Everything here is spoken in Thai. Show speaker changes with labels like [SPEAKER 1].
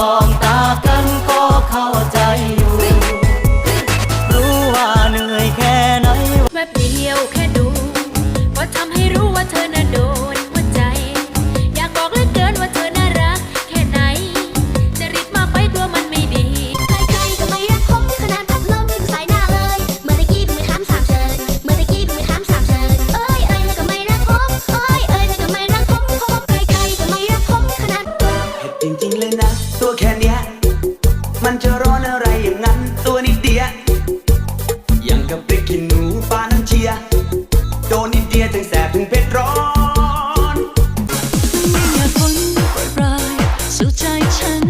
[SPEAKER 1] มองตา จริงๆเลยนะ
[SPEAKER 2] ตัวแค่เนี้ย มันจะร้อนอะไรอย่างนั้น ตัวนิดเดี
[SPEAKER 3] ยอยังกับพริกขี้หนูปลาน้ำเชียโดนนิดเดียถึงแสบถึง
[SPEAKER 4] เผ็ดร้อนอย่าฝนปรายสู่ใจฉัน